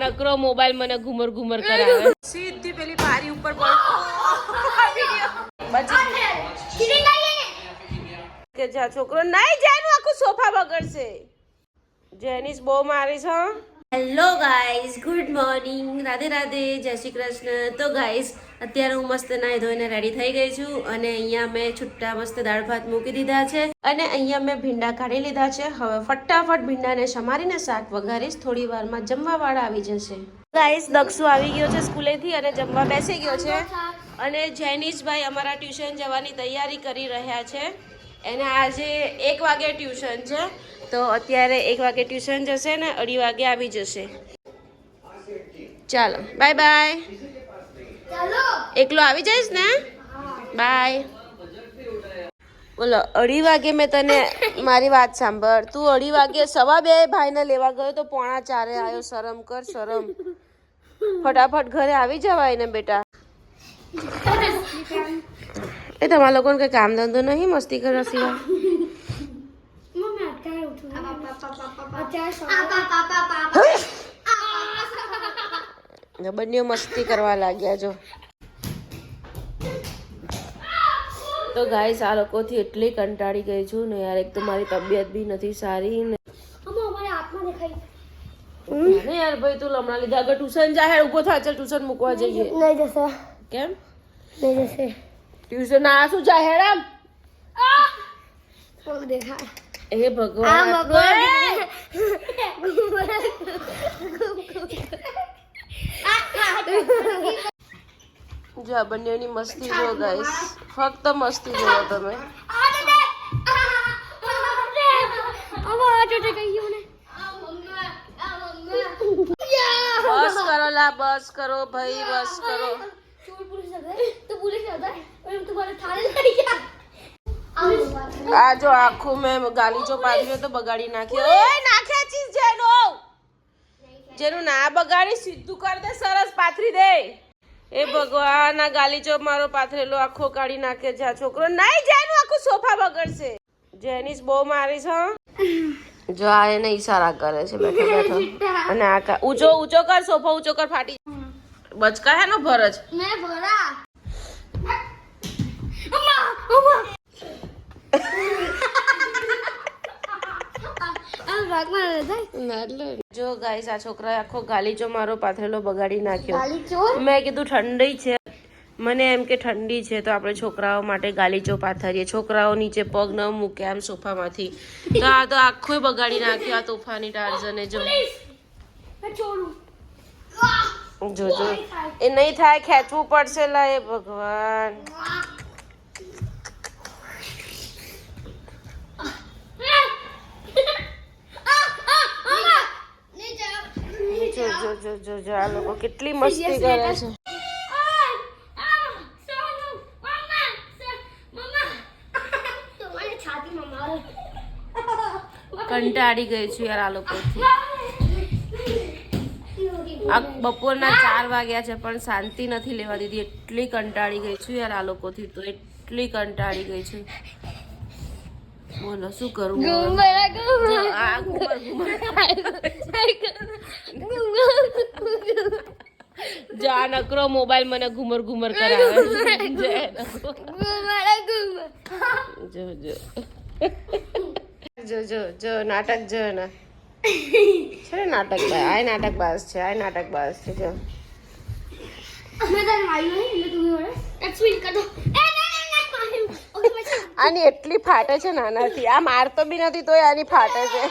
નકરો mobile મને ઘુમર ઘુમર કરાવે. સીધી પેલી બારી ઉપર કે જા છોકરો નહીં જાય આખું સોફા બગડશે. જેનિસ બહુ મારી છે hello guys good morning Radhe Radhe. જય શ્રી કૃષ્ણ. તો ગાઈઝ અત્યારે હું મસ્ત નાહી ધોઈને રેડી થઈ ગઈ છું અને અહીંયા મેં છુટ્ટા મસ્ત દાળ ભાત મૂકી દીધા છે અને અહીંયા મેં ભીંડા કાઢી લીધા છે. હવે ફટાફટ ભીંડાને સમારીને શાક વઘારીશ. થોડી વારમાં જમવા વાળા આવી જશે. ગાઈઝ દક્ષુ આવી ગયો છે સ્કૂલેથી અને જમવા બેસી ગયો છે. અને જૈનિશભાઈ અમારા ટ્યુશન જવાની તૈયારી કરી રહ્યા છે. એને આજે એક વાગે ટ્યુશન છે. તો અત્યારે એક વાગે ટ્યુશન જશે ને અઢી વાગે આવી જશે. ચાલો બાય બાય. એકલો આવી જઈશ ને? બાય. બોલો અઢી વાગે મેં તને મારી વાત સાંભળ. તું અઢી વાગે સવા બે ભાઈને લેવા ગયો તો પોણા ચારે આવ્યો શરમ કર શરમ. ફટાફટ ઘરે આવી જવાય ને બેટા. એ તમારા લોકોને કંઈ કામ ધંધો નહીં મસ્તી કરવા સિવાય? ને બંને મસ્તી કરવા લાગ્યા જો. તો ગાઈસ આ લોકોથી એટલી કંટાળી ગઈ છું ને યાર એક તો મારી તબિયત બી નથી સારી ને. ને યાર ભાઈ તું હમણાં લીધા આગળ ટ્યુશન જાય ઊભો થા ચાલ ટ્યુશન મૂકવા જઈએ. નહીં જશે. કેમ? નહીં જશે. ટ્યુશન આ શું જાય હેરામ દેખાય. એ ભગવાન જો આ બંનેની મસ્તી જો ગાઈસ ફક્ત મસ્તી જોવો તમે બસ કરો લા બસ કરો ભાઈ બસ કરો આ જો આખું મેં ગાલીચો પાડ્યો તો બગાડી નાખ્યો ઓય નાખ્યા ચીજ જેનો. જેનું ના બગાડી, સીધું કર દે, સરસ પાથરી દે. એ ભગવાન, આ ગાલીચો મારો પાથરેલો આખો કાઢી નાખે છે આ છોકરો. નહીં, જેનું આખું સોફા બગડશે. જેનિસ બહુ મારી છે જો આ એને ઈશારા કરે છે, બેઠો બેઠો. અને આ ઊંચો ઊંચો કર, સોફા ઊંચો કર, ફાટી બચકા હે નો ભરજ? મેં ભરા. જો ગાઈસ આ છોકરાએ આખો ગાલીચો મારો પાથરેલો બગાડી નાખ્યો. મેં કીધું ઠંડી છે. મને એમ કે ઠંડી છે તો આપણે છોકરાઓ માટે ગાલીચો પાથરીએ. છોકરાઓ નીચે પગ ન મૂકે આમ સોફામાંથી. તો આ તો આખો બગાડી નાખ્યો આ તોફાની ટાર્ઝને જો. જોજો જો જો. એ નહીં થાય ખેંચવું પડશે લા એ ભગવાન. જો જો જો જો જો આ લોકો કેટલી મસ્તી કરે છે. કંટાળી ગઈ છું યાર આ લોકોથી આ બપોરના ચાર વાગ્યા છે પણ શાંતિ નથી લેવા દીધી. એટલી કંટાળી ગઈ છું યાર આ લોકોથી તો એટલી કંટાળી ગઈ છું. બોલો શું કરું ગુમરા ગુમરા ઘુમર. જો નકરો મોબાઈલ મને ઘુમર ઘુમર કરાવે. જો એ નકરો. જો જો. જો જો જો નાટક જો ને છે ને નાટક ભાઈ આ નાટક બાજ છે આ નાટક બાજ છે જો. આની એટલી ફાટે છે નાનાથી. આ મારતો બી નથી, તોય આની ફાટે છે.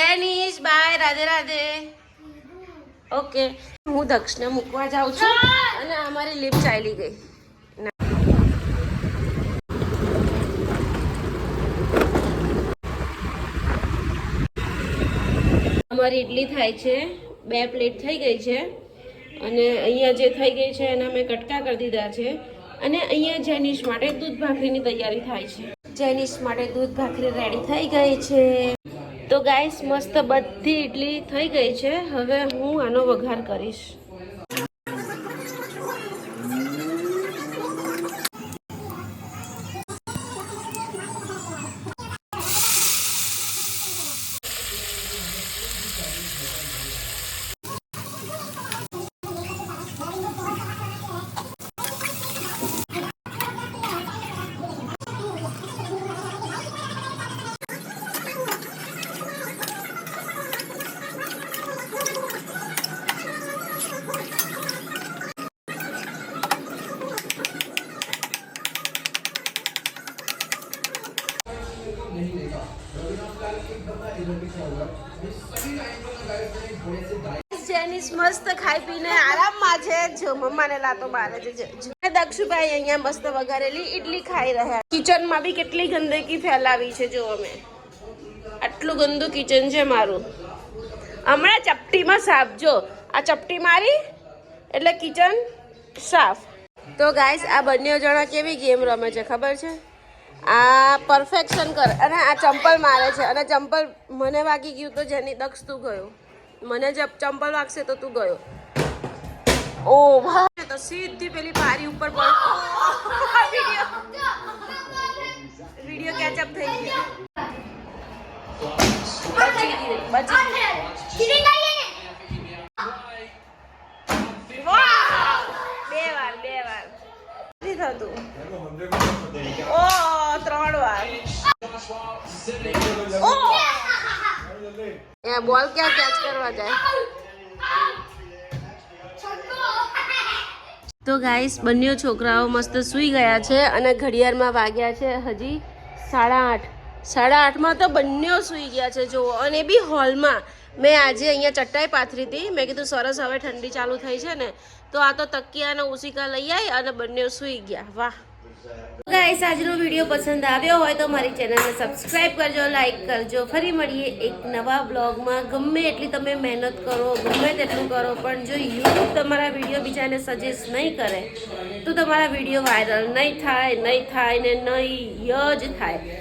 જેનીશ બાય, રાધે રાધે. ઓકે હું દક્ષને મૂકવા જાઉં છું અને અમારી લિફ્ટ ચાલી ગઈ. અમારી ઇડલી થાય છે. બે પ્લેટ થઈ ગઈ છે. અને અહીંયા જે થઈ ગઈ છે, એના મેં કટકા કરી દીધા છે. અને અહીંયા જેનિશ માટે દૂધ ભાખરીની તૈયારી થાય છે. જેનિશ માટે દૂધ ભાખરી રેડી થઈ ગઈ છે. તો ગાઈસ મસ્ત બધી ઇડલી થઈ ગઈ છે. હવે હું આનો વઘાર કરીશ. જેનિસ મસ્ત ખાઈ પીને આરામમાં છે. જો. દક્ષુભાઈ અહીંયા મસ્ત વઘારેલી ઈડલી ખાઈ રહ્યા કિચનમાં બી કેટલી ગંદકી ફેલાવી છે, જો અમે. આટલું ગંદુ કિચન છે મારું. હમણાં ચપટીમાં સાફ, જો. આ ચપટી મારી, એટલે કિચન સાફ. તો ગાઈસ આ બંને જણા કેવી ગેમ રમે છે, ખબર છે? આ પરફેક્શન કર. અને આ ચંપલ મારે છે. અને ચંપલ મને વાગી ગયું તો જેની દક્ષ તું ગયો. મને જ ચંપલ વાગશે તો તું ગયો. ઓ ભાઈ તો સીધી પેલી પારી ઉપર વિડિયો વિડિયો કેચઅપ થઈ ગયો. બચી ગઈ બચી બોલ ક્યાં કેચ કરવા જાય? તો ગાઈસ બંને છોકરાઓ મસ્ત સૂઈ ગયા છે અને ઘડિયાળમાં વાગ્યા છે હજી સાડા આઠ. સાડા આઠમાં તો બંને સૂઈ ગયા છે, જુઓ. અને બી હોલમાં મેં આજે અહીંયા ચટાઈ પાથરી હતી. મેં કીધું, સરસ, હવે ઠંડી ચાલુ થઈ છે ને. તો આ તો તકિયા અને ઉસિકા લઈ આવી અને બંને સૂઈ ગયા. વાહ. ગાઈસ આજનો વીડિયો પસંદ આવ્યો હોય તો મારી ચેનલને સબસ્ક્રાઇબ કરજો લાઈક કરજો. ફરી મળીએ એક નવા બ્લોગમાં ગમે એટલી તમે મહેનત કરો, ગમે તેટલું કરો, પણ જો યુટ્યુબ તમારા વીડિયો બીજાને સજેસ્ટ નહીં કરે, તો તમારા વીડિયો વાયરલ નહીં થાય નહીં થાય ને નહીં જ થાય.